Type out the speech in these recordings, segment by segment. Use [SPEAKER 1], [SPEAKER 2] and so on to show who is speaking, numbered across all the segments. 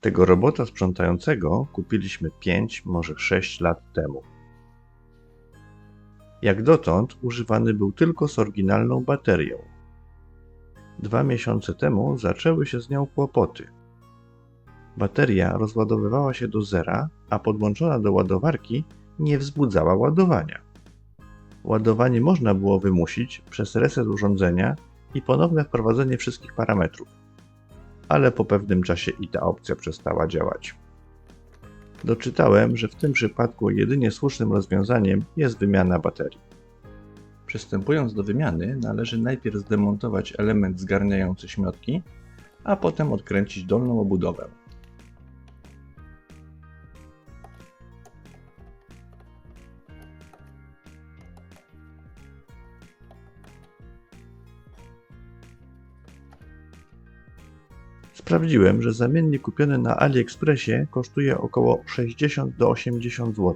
[SPEAKER 1] Tego robota sprzątającego kupiliśmy 5, może 6 lat temu. Jak dotąd używany był tylko z oryginalną baterią. Dwa miesiące temu zaczęły się z nią kłopoty. Bateria rozładowywała się do zera, a podłączona do ładowarki nie wzbudzała ładowania. Ładowanie można było wymusić przez reset urządzenia i ponowne wprowadzenie wszystkich parametrów, ale po pewnym czasie i ta opcja przestała działać. Doczytałem, że w tym przypadku jedynie słusznym rozwiązaniem jest wymiana baterii. Przystępując do wymiany, należy najpierw zdemontować element zgarniający śmiotki, a potem odkręcić dolną obudowę. Sprawdziłem, że zamiennik kupiony na AliExpressie kosztuje około 60 do 80 zł.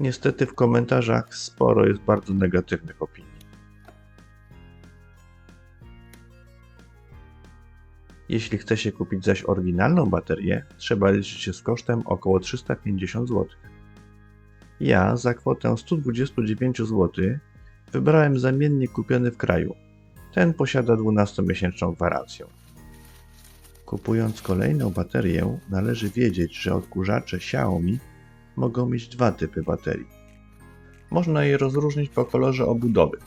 [SPEAKER 1] Niestety w komentarzach sporo jest bardzo negatywnych opinii. Jeśli chce się kupić zaś oryginalną baterię, trzeba liczyć się z kosztem około 350 zł. Ja za kwotę 129 zł wybrałem zamiennik kupiony w kraju. Ten posiada 12-miesięczną gwarancję. Kupując kolejną baterię, należy wiedzieć, że odkurzacze Xiaomi mogą mieć dwa typy baterii. Można je rozróżnić po kolorze obudowy.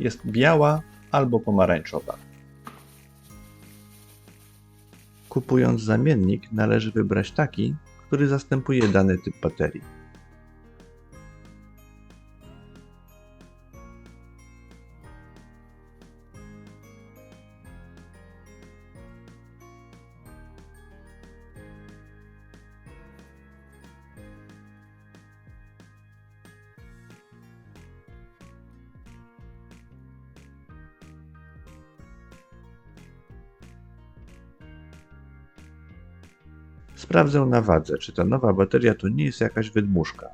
[SPEAKER 1] Jest biała albo pomarańczowa. Kupując zamiennik, należy wybrać taki, który zastępuje dany typ baterii. Sprawdzę na wadze, czy ta nowa bateria to nie jest jakaś wydmuszka.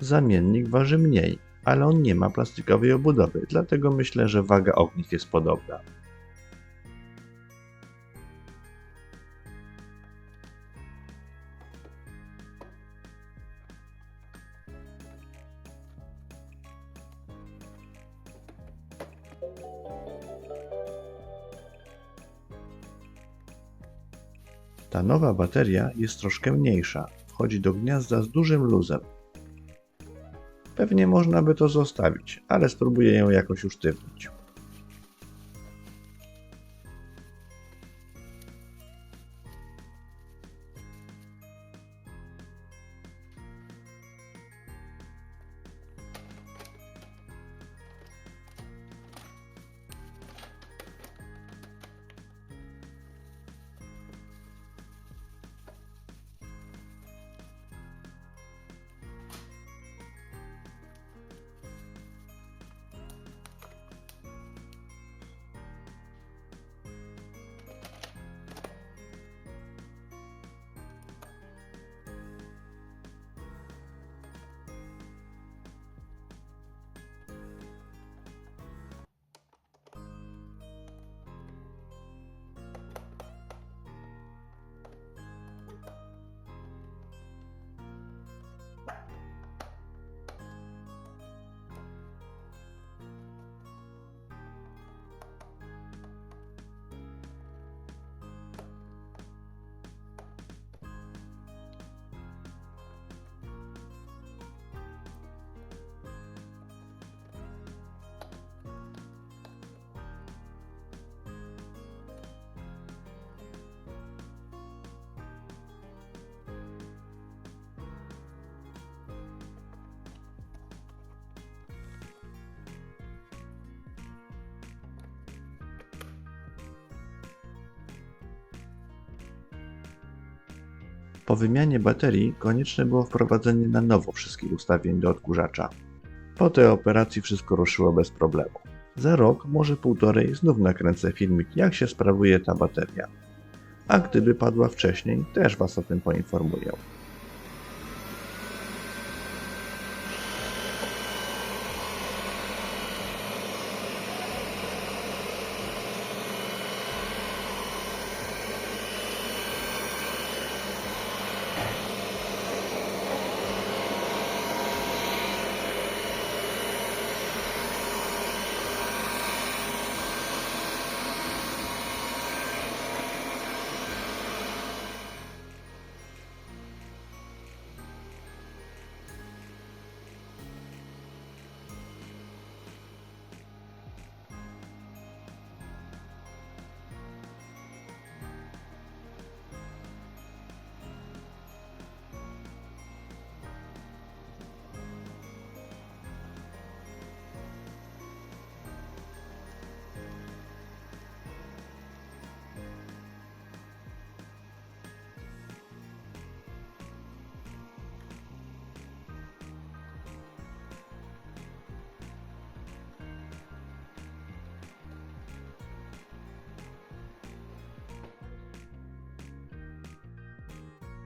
[SPEAKER 1] Zamiennik waży mniej, ale on nie ma plastikowej obudowy, dlatego myślę, że waga ogniw jest podobna. Ta nowa bateria jest troszkę mniejsza, wchodzi do gniazda z dużym luzem. Pewnie można by to zostawić, ale spróbuję ją jakoś usztywnić. Po wymianie baterii konieczne było wprowadzenie na nowo wszystkich ustawień do odkurzacza. Po tej operacji wszystko ruszyło bez problemu. Za rok, może półtorej, znów nakręcę filmik, jak się sprawuje ta bateria. A gdyby padła wcześniej, też Was o tym poinformuję.